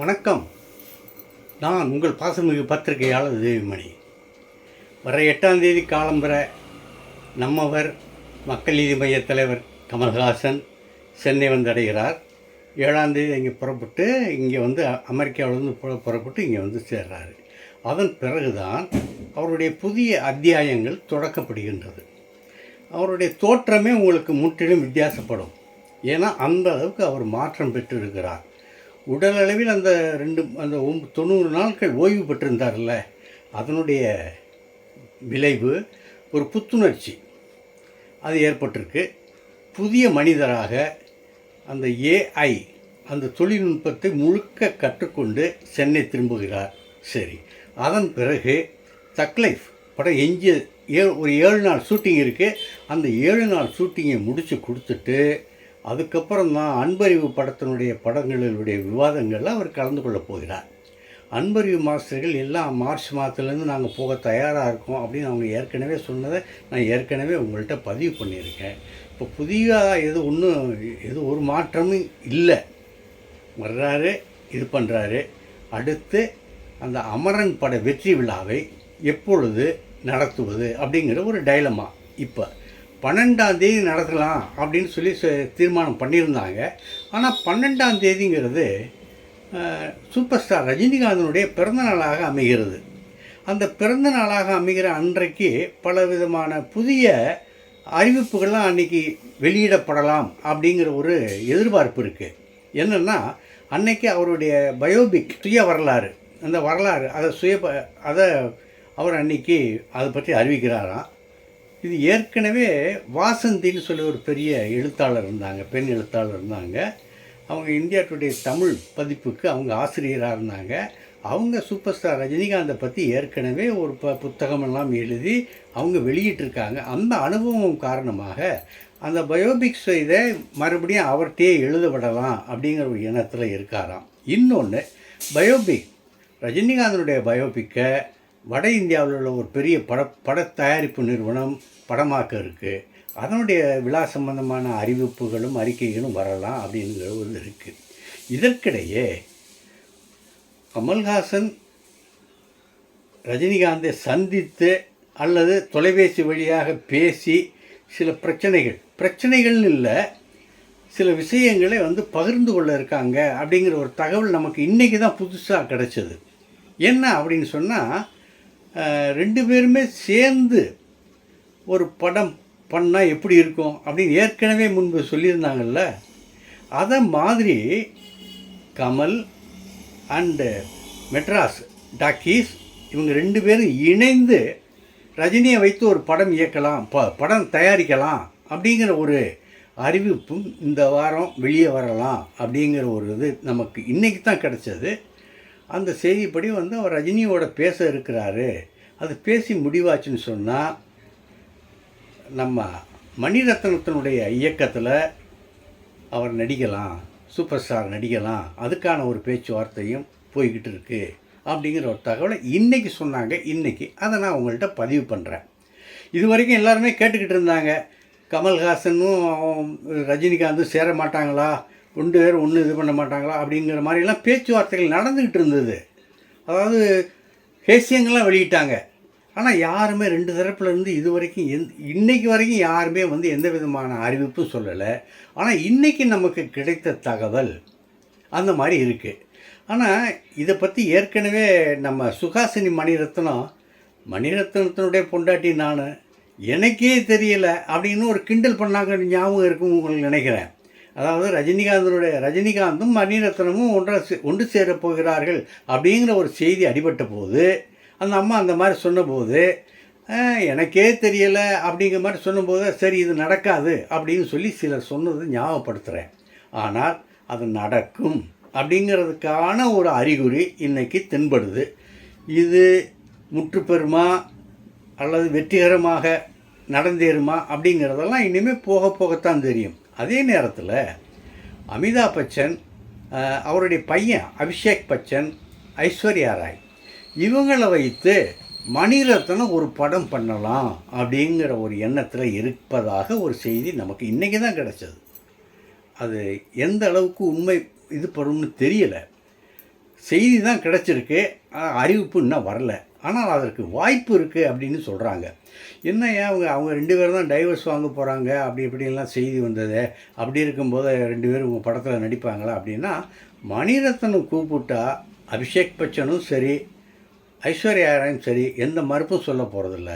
வணக்கம். நான் உங்கள் பாசமிகு பத்திரிகையாளர் தேவிமணி. வர எட்டாம் தேதி காலம்பர நம்மவர் மக்கள் நீதி மைய தலைவர் கமல்ஹாசன் சென்னை வந்தடைகிறார் ஏழாம் தேதி இங்கே புறப்பட்டு இங்கே வந்து அமெரிக்காவிலிருந்து புற புறப்பட்டு இங்கே வந்து சேர்றாரு. அதன் பிறகுதான் அவருடைய புதிய அத்தியாயங்கள் தொடக்கப்படுகின்றது. அவருடைய தோற்றமே உங்களுக்கு முற்றிலும் வித்தியாசப்படும். ஏன்னா அந்த அளவுக்கு அவர் மாற்றம் பெற்றிருக்கிறார். உடலளவில் அந்த ரெண்டு அந்த தொண்ணூறு நாட்கள் ஓய்வு பெற்றிருந்தார்ல அதனுடைய விளைவு ஒரு புத்துணர்ச்சி. அது ஏற்பட்டிருக்கு. புதிய மனிதராக அந்த ஏஐ அந்த தொழில்நுட்பத்தை முழுக்க கற்றுக்கொண்டு சென்னை திரும்புகிறார். சரி அதன் பிறகு தக்லைஃப் படம் எஞ்சிய ஏ ஒரு ஏழு நாள் ஷூட்டிங் இருக்குது அந்த ஏழு நாள் ஷூட்டிங்கை முடித்து கொடுத்துட்டு அதுக்கப்புறம் தான் அன்பறிவு படத்தினுடைய படங்களுடைய விவாதங்களில் அவர் கலந்து கொள்ளப் போகிறார். அன்பறிவு மாஸ்டர்கள் எல்லாம் மார்ச் மாதத்துலேருந்து நாங்கள் போக தயாராக இருக்கோம் அப்படின்னு அவங்க ஏற்கனவே சொன்னதை நான் ஏற்கனவே உங்கள்கிட்ட பதிவு பண்ணியிருக்கேன். இப்போ புதிதாக எது ஒன்றும் எது ஒரு மாற்றமும் இல்லை. வர்றாரு இது பண்ணுறாரு அடுத்து அந்த அமரன் பட வெற்றி விழாவை எப்பொழுது நடத்துவது அப்படிங்கிற ஒரு டைலமா இப்போ. பன்னெண்டாம் தேதி நடத்தலாம் அப்படின்னு சொல்லி தீர்மானம் பண்ணியிருந்தாங்க. ஆனால் பன்னெண்டாம் தேதிங்கிறது சூப்பர் ஸ்டார் ரஜினிகாந்தனுடைய பிறந்த நாளாக அமைகிறது. அந்த பிறந்த நாளாக அமைகிற அன்றைக்கு பல விதமான புதிய அறிவிப்புகள்லாம் அன்றைக்கி வெளியிடப்படலாம் அப்படிங்கிற ஒரு எதிர்பார்ப்பு இருக்குது என்னென்னா அன்னைக்கு அவருடைய பயோபிக் சுய வரலாறு அந்த வரலாறு அதை சுய அதை அவர் அன்னைக்கு அதை பற்றி அறிவிக்கிறாராம். இது ஏற்கனவே வாசந்தின்னு சொல்லி ஒரு பெரிய எழுத்தாளர் இருந்தாங்க பெண் எழுத்தாளர் இருந்தாங்க. அவங்க இந்தியா டுடே தமிழ் பதிப்புக்கு அவங்க ஆசிரியராக இருந்தாங்க. அவங்க சூப்பர் ஸ்டார் ரஜினிகாந்தை பற்றி ஏற்கனவே ஒரு ப புத்தகமெல்லாம் எழுதி அவங்க வெளியிட்டிருக்காங்க. அந்த அனுபவம் காரணமாக அந்த பயோபிக்ஸ் இதை மறுபடியும் அவர்கிட்டயே எழுதப்படலாம் அப்படிங்கிற ஒரு எண்ணத்தில் இருக்காராம். இன்னொன்று பயோபிக் ரஜினிகாந்தனுடைய பயோபிக்கை வட இந்தியாவில் உள்ள ஒரு பெரிய பட பட தயாரிப்பு நிறுவனம் படமாக்க இருக்குது அதனுடைய விழா சம்பந்தமான அறிவிப்புகளும் அறிக்கைகளும் வரலாம் அப்படிங்கிற ஒரு இருக்குது இதற்கிடையே கமல்ஹாசன் ரஜினிகாந்தை சந்தித்து அல்லது தொலைபேசி வழியாக பேசி சில பிரச்சனைகள். பிரச்சனைகள்னு இல்லை சில விஷயங்களை வந்து பகிர்ந்து கொள்ள இருக்காங்க அப்படிங்கிற ஒரு தகவல் நமக்கு இன்றைக்கி தான் புதுசாக கிடைச்சது. என்ன அப்படின்னு சொன்னால் ரெண்டு பேருமே சேர்ந்து ஒரு படம் பண்ணால் எப்படி இருக்கும் அப்படின்னு ஏற்கனவே முன்பு சொல்லியிருந்தாங்கல்ல? அதை மாதிரி கமல் அண்டு மெட்ராஸ் டாக்கீஸ் இவங்க ரெண்டு பேரும் இணைந்து ரஜினியை வைத்து ஒரு படம் இயக்கலாம் ப படம் தயாரிக்கலாம் அப்படிங்கிற ஒரு அறிவிப்பும் இந்த வாரம் வெளியே வரலாம் அப்படிங்கிற ஒரு இது நமக்கு இன்றைக்கி தான் கிடச்சது. அந்த செய்திப்படி வந்து அவர் ரஜினியோட பேச இருக்கிறாரு. அது பேசி முடிவாச்சுன்னு சொன்னால் நம்ம மணிரத்னத்தினுடைய இயக்கத்தில் அவர் நடிக்கலாம் சூப்பர் ஸ்டார் நடிக்கலாம் அதுக்கான ஒரு பேச்சுவார்த்தையும் போய்கிட்டு இருக்கு அப்படிங்கிற ஒரு தகவலை இன்றைக்கி சொன்னாங்க இன்றைக்கி அதை நான் உங்கள்கிட்ட பதிவு பண்ணுறேன் இது வரைக்கும் எல்லாருமே கேட்டுக்கிட்டு இருந்தாங்க. கமல்ஹாசனும் ரஜினிகாந்தும் சேர மாட்டாங்களா? ரெண்டு பேர் ஒன்றும் இது பண்ண மாட்டாங்களா அப்படிங்கிற மாதிரிலாம் பேச்சுவார்த்தைகள் நடந்துக்கிட்டு இருந்தது. அதாவது ஹேசியங்கள்லாம் வெளியிட்டாங்க. ஆனால் யாருமே ரெண்டு தரப்புலேருந்து இது வரைக்கும் எந் இன்றைக்கு வரைக்கும் யாருமே வந்து எந்த விதமான அறிவிப்பும் சொல்லலை. ஆனால் இன்றைக்கி நமக்கு கிடைத்த தகவல் அந்த மாதிரி இருக்குது ஆனால் இதை பற்றி ஏற்கனவே நம்ம சுகாசினி மணிரத்னம் மணிரத்னத்தினுடைய பொண்டாட்டி நான் எனக்கே தெரியலை அப்படின்னு ஒரு கிண்டல் பண்ணாங்க ஞாபகம் இருக்கும் உங்களுக்கு நினைக்கிறேன். அதாவது ரஜினிகாந்தனுடைய ரஜினிகாந்தும் மணிரத்னமும் ஒன்றை ஒன்று சேரப் போகிறார்கள் அப்படிங்கிற ஒரு செய்தி அடிபட்ட போது அந்த அம்மா அந்த மாதிரி சொன்னபோது எனக்கே தெரியலை அப்படிங்கிற மாதிரி சொன்னபோது சரி இது நடக்காது அப்படின்னு சொல்லி சிலர் சொன்னது ஞாபகப்படுத்துகிறேன் ஆனால் அது நடக்கும் அப்படிங்கிறதுக்கான ஒரு அறிகுறி இன்றைக்கி தென்படுது. இது முற்றுப்பெறுமா அல்லது வெற்றிகரமாக நடந்தேறுமா அப்படிங்கிறதெல்லாம் இனிமேல் போக போகத்தான் தெரியும். அதே நேரத்தில் அமிதாப் பச்சன் அவருடைய பையன் அபிஷேக் பச்சன் ஐஸ்வர்யா ராய் இவங்களை வைத்து மணிரத்னம் ஒரு படம் பண்ணலாம் அப்படிங்கிற ஒரு எண்ணத்தில் இருப்பதாக ஒரு செய்தி நமக்கு இன்றைக்கி தான் கிடச்சது. அது எந்த அளவுக்கு உண்மை இது படும்னு தெரியலை. செய்தி தான் கிடச்சிருக்கு. அறிவிப்பு இன்னும் வரல. ஆனால் அதற்கு வாய்ப்பு இருக்குது அப்படின்னு சொல்கிறாங்க என்ன ஏன் அவங்க அவங்க ரெண்டு பேரும் தான் டைவர்ஸ் வாங்க போகிறாங்க அப்படி இப்படிலாம் செய்தி வந்தது. அப்படி இருக்கும்போது ரெண்டு பேரும் உங்கள் படத்தில் நடிப்பாங்களா அப்படின்னா மணிரத்னம் கூப்பிட்டா அபிஷேக் பச்சனும் சரி ஐஸ்வர்யா ராயும் சரி எந்த மறுப்பும் சொல்ல போகிறதில்ல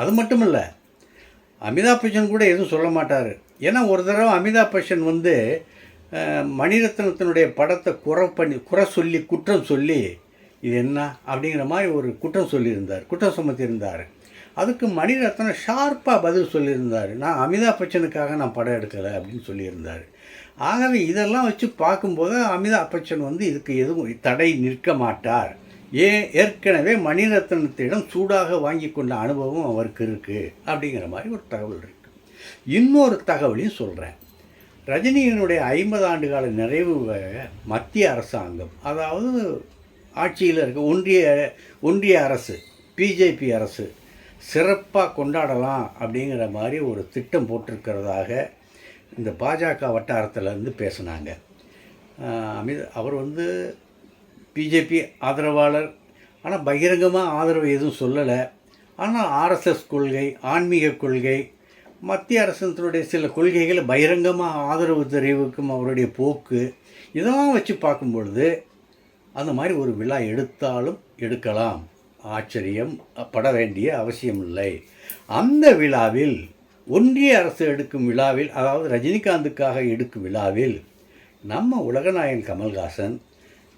அது மட்டும் இல்லை அமிதாப் பச்சன் கூட எதுவும் சொல்ல மாட்டார். ஏன்னா ஒரு தடவை அமிதாப் பச்சன் வந்து மணிரத்னத்தினுடைய படத்தை குறை பண்ணி குறை சொல்லி குற்றம் சொல்லி இது என்ன அப்படிங்கிற மாதிரி ஒரு குற்றம் சொல்லியிருந்தார் குற்றம் சுமத்தியிருந்தார். அதுக்கு மணிரத்னம் ஷார்ப்பாக பதில் சொல்லியிருந்தார். நான் அமிதாப் பச்சனுக்காக நான் படம் எடுக்கலை அப்படின்னு சொல்லியிருந்தார். ஆகவே இதெல்லாம் வச்சு பார்க்கும்போது அமிதாப் பச்சன் வந்து இதுக்கு எதுவும் தடை நிற்க மாட்டார். ஏன் ஏற்கனவே மணிரத்னத்திடம் சூடாக வாங்கி கொண்ட அனுபவம் அவருக்கு இருக்குது அப்படிங்கிற மாதிரி ஒரு தகவல் இருக்குது இன்னொரு தகவலையும் சொல்கிறேன் ரஜினியினுடைய ஐம்பது ஆண்டு கால நிறைவு மத்திய அரசாங்கம் அதாவது ஆட்சியில் இருக்க ஒன்றிய ஒன்றிய அரசு பிஜேபி அரசு சிறப்பாக கொண்டாடலாம் அப்படிங்கிற மாதிரி ஒரு திட்டம் போட்டிருக்கிறதாக இந்த பாஜக வட்டாரத்திலேருந்து பேசுனாங்க. அமித் அவர் வந்து பிஜேபி ஆதரவாளர். ஆனால் பகிரங்கமாக ஆதரவு எதுவும் சொல்லலை. ஆனால் ஆர்எஸ்எஸ் கொள்கை ஆன்மீக கொள்கை மத்திய அரசினுடைய சில கொள்கைகளை பகிரங்கமாக ஆதரவு தெரிவிக்கும் அவருடைய போக்கு இதெல்லாம் வச்சு பார்க்கும் பொழுது அந்த மாதிரி ஒரு விழா எடுத்தாலும் எடுக்கலாம். ஆச்சரியம் பட வேண்டிய அவசியம் இல்லை அந்த விழாவில் ஒன்றிய அரசு எடுக்கும் விழாவில் அதாவது ரஜினிகாந்துக்காக எடுக்கும் விழாவில் நம்ம உலகநாயகன் கமல்ஹாசன்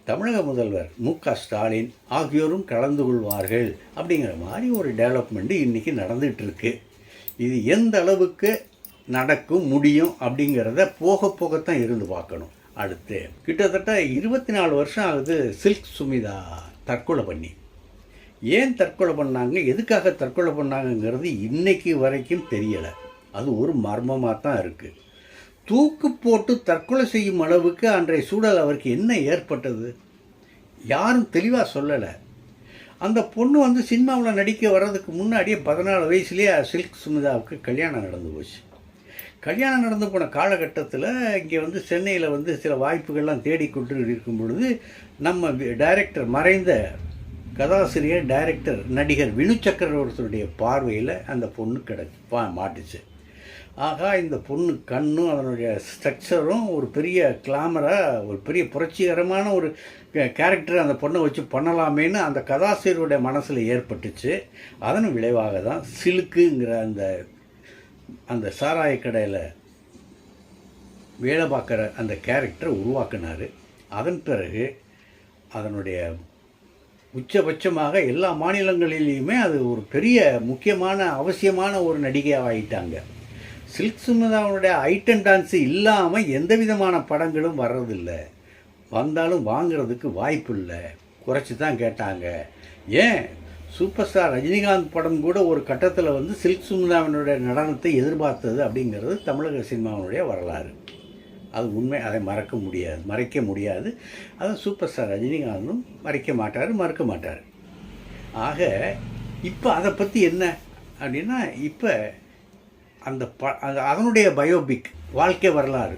தமிழக முதல்வர் மு க ஸ்டாலின் ஆகியோரும் கலந்து கொள்வார்கள் அப்படிங்கிற மாதிரி ஒரு டெவலப்மெண்ட்டு இன்றைக்கி நடந்துகிட்ருக்கு இது எந்த அளவுக்கு நடக்கும் முடியும் அப்படிங்கிறத போக போகத்தான் இருந்து பார்க்கணும். அடுத்து கிட்டத்தட்ட இருபத்தி நாலு வருஷம் ஆகுது சில்க் சுமிதா தற்கொலை பண்ணி. ஏன் தற்கொலை பண்ணாங்க? எதுக்காக தற்கொலை பண்ணாங்கங்கிறது இன்னைக்கு வரைக்கும் தெரியலை. அது ஒரு மர்மமாக தான் இருக்குது தூக்கு போட்டு தற்கொலை செய்யும் அளவுக்கு அன்றைய சூழல் அவருக்கு என்ன ஏற்பட்டது? யாரும் தெளிவாக சொல்லலை. அந்த பொண்ணு வந்து சினிமாவில் நடிக்க வர்றதுக்கு முன்னாடியே பதினாலு வயசுலேயே சில்க் சுமிதாவுக்கு கல்யாணம் நடந்து போச்சு. கல்யாணம் நடந்து போன காலகட்டத்தில் இங்கே வந்து சென்னையில் வந்து சில வாய்ப்புகள்லாம் தேடிக்கொண்டு இருக்கும் பொழுது நம்ம டைரக்டர் மறைந்த கதாசிரியர் டைரக்டர் நடிகர் வினு சக்கரவர்த்தியுடைய பார்வையில் அந்த பொண்ணு கிடச்சி பா மாட்டுச்சு. ஆகா இந்த பொண்ணு கண்ணும் அதனுடைய ஸ்ட்ரக்சரும் ஒரு பெரிய கிளாமராக ஒரு பெரிய புரட்சிகரமான ஒரு கேரக்டர் அந்த பொண்ணை வச்சு பண்ணலாமேன்னு அந்த கதாசிரியருடைய மனசில் ஏற்பட்டுச்சு. அதன் விளைவாக தான் சிலுக்குங்கிற அந்த அந்த சாராய கடையில் வேலை பார்க்குற அந்த கேரக்டரை உருவாக்குனார். அதன் பிறகு அதனுடைய உச்சபட்சமாக எல்லா மாநிலங்களிலையுமே அது ஒரு பெரிய முக்கியமான அவசியமான ஒரு நடிகையாக ஆகிட்டாங்க சில்க் சுமிதாவுடைய ஐட்டன் டான்ஸு இல்லாமல் எந்த விதமான படங்களும் வர்றதில்லை. வந்தாலும் வாங்குறதுக்கு வாய்ப்பு இல்லை. குறைச்சி தான் கேட்டாங்க. ஏன்? சூப்பர் ஸ்டார் ரஜினிகாந்த் படம் கூட ஒரு கட்டத்தில் வந்து சில்க் சுமிதாவினுடைய நடனத்தை எதிர்பார்த்தது அப்படிங்கிறது தமிழக சினிமாவினுடைய வரலாறு. அது உண்மை அதை மறக்க முடியாது மறைக்க முடியாது. அதை சூப்பர் ஸ்டார் ரஜினிகாந்தும் மறைக்க மாட்டார் மறுக்க மாட்டார். ஆக இப்போ அதை பற்றி என்ன அப்படின்னா இப்போ அந்த ப அந்த அதனுடைய பயோபிக் வாழ்க்கை வரலாறு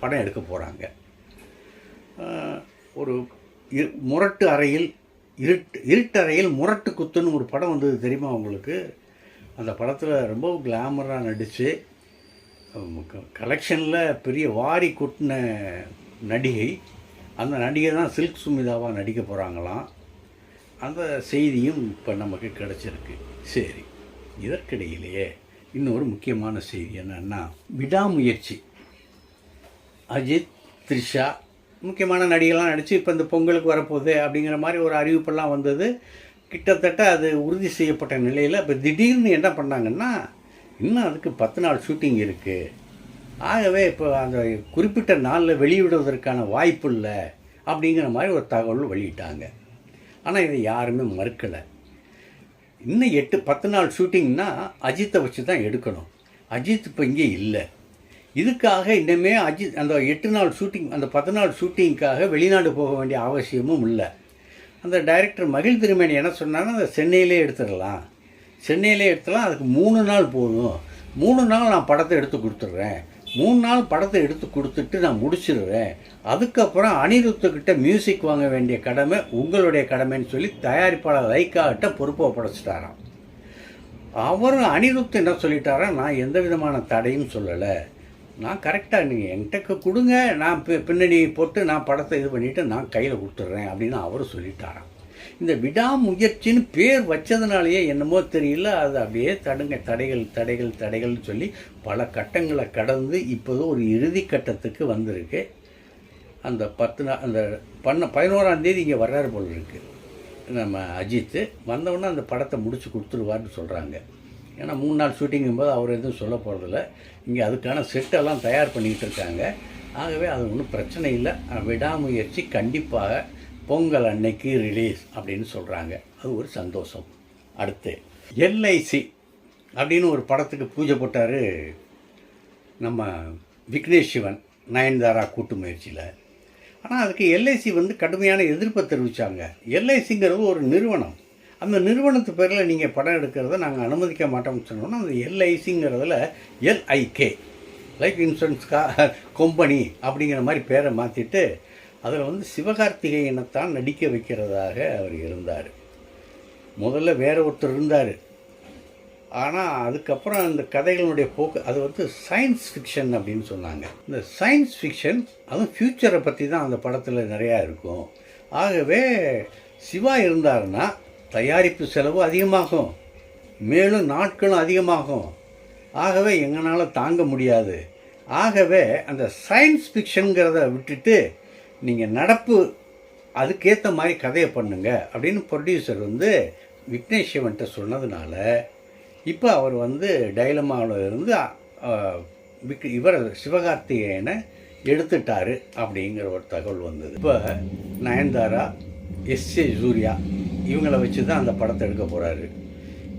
படம் எடுக்க போகிறாங்க ஒரு இரு முரட்டு அறையில் இருட்டு இருட்டறையில் முரட்டு குத்துன்னு ஒரு படம் வந்தது தெரியுமா உங்களுக்கு? அந்த படத்தில் ரொம்ப கிளாமராக நடித்து கலெக்ஷனில் பெரிய வாரி கொட்டின நடிகை அந்த நடிகை தான் சில்க் சுமிதாவாக நடிக்க போகிறாங்களாம் அந்த செய்தியும் இப்போ நமக்கு கிடச்சிருக்கு. சரி இதற்கிடையிலேயே இன்னொரு முக்கியமான செய்தி என்னென்னா விடாமுயற்சி. அஜித் த்ரிஷா முக்கியமான நடிகெல்லாம் நடித்து இப்போ இந்த பொங்கலுக்கு வரப்போகுது அப்படிங்கிற மாதிரி ஒரு அறிவிப்பெல்லாம் வந்தது. கிட்டத்தட்ட அது உறுதி செய்யப்பட்ட நிலையில் இப்போ திடீர்னு என்ன பண்ணாங்கன்னா இன்னும் அதுக்கு பத்து நாள் ஷூட்டிங் இருக்குது ஆகவே இப்போ அந்த குறிப்பிட்ட நாளில் வெளியிடுவதற்கான வாய்ப்பு இல்லை அப்படிங்கிற மாதிரி ஒரு தகவல் வெளியிட்டாங்க. ஆனால் இதை யாருமே மறுக்கலை. இன்னும் எட்டு பத்து நாள் ஷூட்டிங்னால் அஜித்தை வச்சு தான் எடுக்கணும். அஜித் இப்போ இங்கே இல்லை. இதுக்காக இன்னமே அஜித் அந்த எட்டு நாள் ஷூட்டிங் அந்த பத்து நாள் ஷூட்டிங்க்காக வெளிநாடு போக வேண்டிய அவசியமும் இல்லை. அந்த டைரக்டர் மகிழ் திருமேனி என்ன சொன்னாங்கன்னா அந்த சென்னையிலே எடுத்துடலாம். சென்னையிலே எடுத்துடலாம் அதுக்கு மூணு நாள் போகணும் மூணு நாள் நான் படத்தை எடுத்து கொடுத்துட்றேன். மூணு நாள் படத்தை எடுத்து கொடுத்துட்டு நான் முடிச்சிடுறேன். அதுக்கப்புறம் அனிருத்துக்கிட்ட மியூசிக் வாங்க வேண்டிய கடமை உங்களுடைய கடமைன்னு சொல்லி தயாரிப்பாளர் லைக்காகிட்ட பொறுப்பை ஒப்படைச்சிட்டாராம் அவரும் அனிருத் என்ன சொல்லிட்டாரா நான் எந்த விதமான தடையும் சொல்லலை. நான் கரெக்டாக நீங்கள் என்கிட்ட கொடுங்க. நான் பின்னணி போட்டு நான் படத்தை இது பண்ணிவிட்டு நான் கையில் கொடுத்துட்றேன் அப்படின்னு அவரும் சொல்லிட்டாராம். இந்த விடாமுயற்சின்னு பேர் வச்சதுனாலேயே என்னமோ தெரியல. அது அப்படியே தடுங்க தடைகள் தடைகள் தடைகள்னு சொல்லி பல கட்டங்களை கடந்து இப்போது ஒரு இறுதி கட்டத்துக்கு வந்திருக்கு. அந்த பத்து நாள் அந்த பண்ண பதினோராம் தேதி இங்கே வர்றாரு போல் இருக்குது நம்ம அஜித்து. வந்தவுடனே அந்த படத்தை முடிச்சு கொடுத்துருவார்னு சொல்கிறாங்க ஏன்னா மூணு நாள் ஷூட்டிங்கும் போது அவர் எதுவும் சொல்ல போகிறதில்ல இங்கே அதுக்கான செட்டெல்லாம் தயார் பண்ணிக்கிட்டு இருக்காங்க. ஆகவே அது ஒன்றும் பிரச்சனை இல்லை. விடாமுயற்சி கண்டிப்பாக பொங்கல் அன்னைக்கு ரிலீஸ் அப்படின்னு சொல்கிறாங்க அது ஒரு சந்தோஷம். அடுத்து எல்ஐசி அப்படின்னு ஒரு படத்துக்கு பூஜை போட்டார் நம்ம விக்னேஷ் சிவன் நயன்தாரா கூட்டு முயற்சியில். ஆனால் அதுக்கு எல்ஐசி வந்து கடுமையான எதிர்ப்பை தெரிவித்தாங்க எல்ஐசிங்கிறது ஒரு நிறுவனம். அந்த நிறுவனத்து பேரில் நீங்கள் படம் எடுக்கிறத நாங்கள் அனுமதிக்க மாட்டோம்னு சொன்னோன்னா அந்த எல்ஐசிங்கிறதுல எல்ஐகே லைஃப் இன்சூரன்ஸ் கா கம்பெனி அப்படிங்கிற மாதிரி பேரை மாற்றிட்டு அதில் வந்து சிவகார்த்திகேயனைத்தான் நடிக்க வைக்கிறதாக அவர் இருந்தார். முதல்ல வேற ஒருத்தர் இருந்தார். ஆனால் அதுக்கப்புறம் அந்த கதைகளுடைய போக்கு அது வந்து சயின்ஸ் ஃபிக்ஷன் அப்படின்னு சொன்னாங்க. இந்த சயின்ஸ் ஃபிக்ஷன் அதுவும் ஃப்யூச்சரை பற்றி தான் அந்த படத்தில் நிறையா இருக்கும். ஆகவே சிவா இருந்தாருன்னா தயாரிப்பு செலவு அதிகமாகும். மேலும் நாட்களும் அதிகமாகும். ஆகவே எங்களால் தாங்க முடியாது. ஆகவே அந்த சயின்ஸ் ஃபிக்ஷனுங்கிறத விட்டுட்டு நீங்கள் நடப்பு அதுக்கேற்ற மாதிரி கதையை பண்ணுங்க அப்படின்னு ப்ரொடியூசர் வந்து விக்னேஷ் சிவன்கிட்ட சொன்னதுனால இப்போ அவர் வந்து டைலமாவில் இருந்து விக் இவர் சிவகார்த்திகேயனை எடுத்துட்டாரு அப்படிங்கிற ஒரு தகவல் வந்தது. இப்போ நயன்தாரா எஸ் ஏ சூர்யா இவங்களை வச்சு தான் அந்த படத்தை எடுக்க போகிறாரு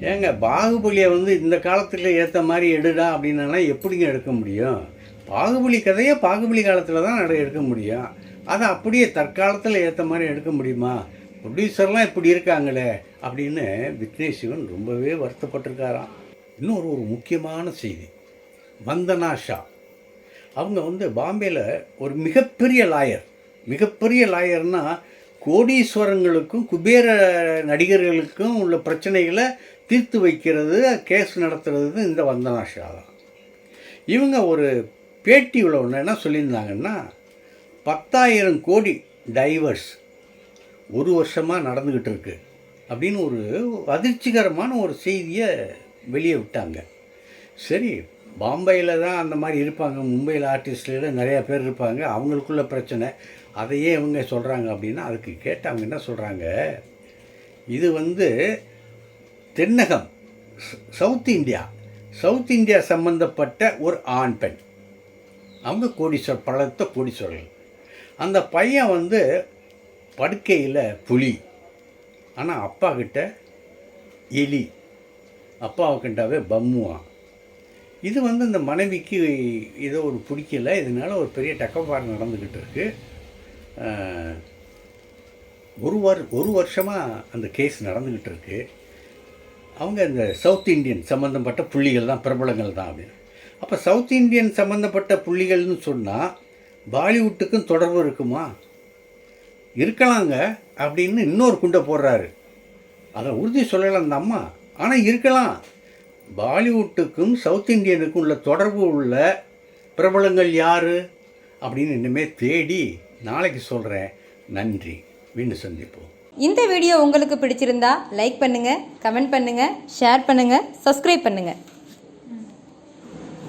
ஏங்க பாகுபலியை வந்து இந்த காலத்தில் ஏற்ற மாதிரி எடுடா அப்படின்னாலாம் எப்படிங்க எடுக்க முடியும்? பாகுபலி கதையை பாகுபலி காலத்தில் தான் நட எடுக்க முடியும். அதை அப்படியே தற்காலத்தில் ஏற்ற மாதிரி எடுக்க முடியுமா? ப்ரொடியூசர்லாம் இப்படி இருக்காங்களே அப்படின்னு விக்னேஷ் சிவன் ரொம்பவே வருத்தப்பட்டிருக்காராம். இன்னொரு ஒரு முக்கியமான செய்தி. வந்தனா ஷா. அவங்க வந்து பாம்பேயில் ஒரு மிகப்பெரிய லாயர். மிகப்பெரிய லாயர்னால் கோடீஸ்வரங்களுக்கும் குபேர நடிகர்களுக்கும் உள்ள பிரச்சனைகளை தீர்த்து வைக்கிறது கேஸ் நடத்துறது இந்த வந்தனா ஷா தான் இவங்க ஒரு பேட்டியில் ஒன்று என்ன சொல்லியிருந்தாங்கன்னா பத்தாயிரம் கோடி டைவர்ஸ் ஒரு வருஷமாக நடந்துக்கிட்டு இருக்கு அப்படின்னு ஒரு அதிர்ச்சிகரமான ஒரு செய்தியை வெளியே விட்டாங்க. சரி பாம்பேயில் தான் அந்த மாதிரி இருப்பாங்க மும்பையில் ஆர்டிஸ்டில் நிறையா பேர் இருப்பாங்க அவங்களுக்குள்ள பிரச்சனை. அதையே இவங்க சொல்கிறாங்க அப்படின்னா அதுக்கு கேட்டு அவங்க என்ன சொல்கிறாங்க இது வந்து தென்னகம் சவுத் இந்தியா. சவுத் இந்தியா சம்பந்தப்பட்ட ஒரு ஆண் பெண். அவங்க கோடீஸ்வர் பழத்த கோடீஸ்வரர்கள். அந்த பையன் வந்து படுக்கையில் புலி. ஆனால் அப்பா கிட்ட எலி. அப்பாவுக்கிட்டாவே பம்முவான் இது வந்து இந்த மனைவிக்கு ஏதோ ஒரு பிடிக்கல. இதனால ஒரு பெரிய டக்கப்பாடு நடந்துக்கிட்டு இருக்குது ஒரு வர் ஒரு வருஷமாக அந்த கேஸ் நடந்துக்கிட்டு இருக்கு அவங்க இந்த சவுத் இந்தியன் சம்மந்தப்பட்ட புள்ளிகள் தான் பிரபலங்கள் தான் அப்படின்னு. அப்போ சவுத் இந்தியன் சம்மந்தப்பட்ட புள்ளிகள்னு சொன்னால் பாலிவுட்டுக்கும் தொடர்பு இருக்குமா? இருக்கலாங்க அப்படின்னு இன்னொரு குண்டை போடுறாரு. அதை உறுதி சொல்லலை அந்த அம்மா. ஆனால் இருக்கலாம். பாலிவுட்டுக்கும் சவுத் இந்தியனுக்கும் உள்ள தொடர்பு உள்ள பிரபலங்கள் யார்? அப்படின்னு இன்னுமே தேடி நாளைக்கு சொல்கிறேன் நன்றி. மீண்டும் சந்திப்போம். இந்த வீடியோ உங்களுக்கு பிடிச்சிருந்தா லைக் பண்ணுங்கள் கமெண்ட் பண்ணுங்கள் ஷேர் பண்ணுங்கள் சப்ஸ்கிரைப் பண்ணுங்கள்